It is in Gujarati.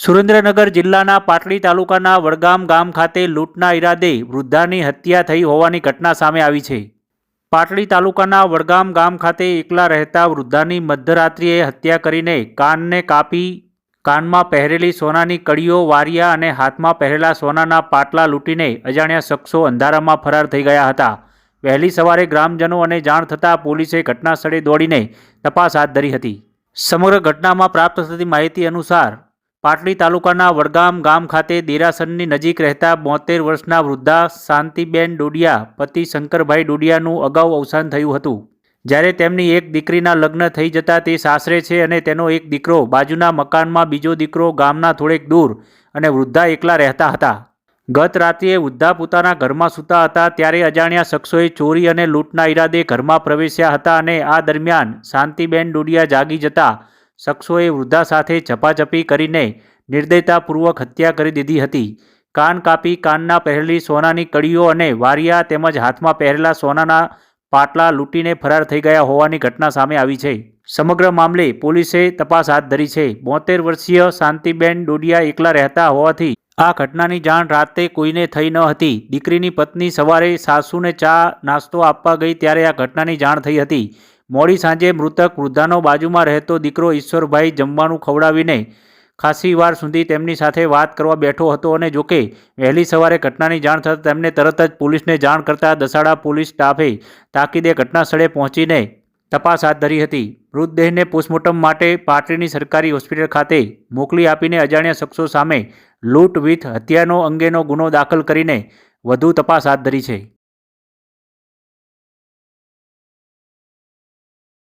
સુરેન્દ્રનગર જિલ્લાના પાટડી તાલુકાના વડગામ ગામ ખાતે લૂંટના ઈરાદે વૃદ્ધાની હત્યા થઈ હોવાની ઘટના સામે આવી છે. પાટડી તાલુકાના વડગામ ગામ ખાતે એકલા રહેતા વૃદ્ધાની મધ્યરાત્રિએ હત્યા કરીને કાનને કાપી, કાનમાં પહેરેલી સોનાની કડીઓ વારિયા અને હાથમાં પહેરેલા સોનાના પાટલા લૂંટીને અજાણ્યા શખ્સો અંધારામાં ફરાર થઈ ગયા હતા. વહેલી સવારે ગ્રામજનો અને જાણ થતાં પોલીસે ઘટના સ્થળે દોડીને તપાસ હાથ ધરી હતી. સમગ્ર ઘટનામાં પ્રાપ્ત થતી માહિતી અનુસાર પાટડી તાલુકાના વડગામ ગામ ખાતે દેરાસરની નજીક રહેતા બોતેર વર્ષના વૃદ્ધા શાંતિબેન ડોડિયા, પતિ શંકરભાઈ ડોડિયાનું અગાઉ અવસાન થયું હતું. જ્યારે તેમની એક દીકરીના લગ્ન થઈ જતાં તે સાસરે છે અને તેનો એક દીકરો બાજુના મકાનમાં બીજો દીકરો ગામના થોડેક દૂર અને વૃદ્ધા એકલા રહેતા હતા. ગત રાત્રિએ વૃદ્ધા પોતાના ઘરમાં સૂતા હતા ત્યારે અજાણ્યા શખ્સોએ ચોરી અને લૂંટના ઈરાદે ઘરમાં પ્રવેશ્યા હતા અને આ દરમિયાન શાંતિબેન ડોડિયા જાગી જતા શખ્સોએ વૃદ્ધા સાથે ઝપાઝપી કરીને નિર્દયતાપૂર્વક હત્યા કરી દીધી હતી. કાન કાપી કાનના પહેરેલી સોનાની કડીઓ અને વારિયા તેમજ હાથમાં પહેરેલા સોનાના પાટલા લૂંટીને ફરાર થઈ ગયા હોવાની ઘટના સામે આવી છે. સમગ્ર મામલે પોલીસે તપાસ હાથ ધરી છે. બોતેર વર્ષીય શાંતિબેન ડોડિયા એકલા રહેતા હોવાથી આ ઘટનાની જાણ રાતે કોઈને થઈ ન હતી. દીકરીની પત્ની સવારે સાસુને ચા નાસ્તો આપવા ગઈ ત્યારે આ ઘટનાની જાણ થઈ હતી. મોડી સાંજે મૃતક વૃદ્ધાનો બાજુમાં રહેતો દીકરો ઈશ્વરભાઈ જમવાનું ખવડાવીને ખાસી વાર સુધી તેમની સાથે વાત કરવા બેઠો હતો અને જોકે વહેલી સવારે ઘટનાની જાણ થતાં તેમને તરત જ પોલીસને જાણ કરતા દસાડા પોલીસ સ્ટાફે તાકીદે ઘટના સ્થળે પહોંચીને તપાસ હાથ ધરી હતી. મૃતદેહને પોસ્ટમોર્ટમ માટે પાટડીની સરકારી હોસ્પિટલ ખાતે મોકલી આપીને અજાણ્યા શખ્સો સામે લૂંટ, વિથ હત્યાનો અંગેનો ગુનો દાખલ કરીને વધુ તપાસ હાથ ધરી છે.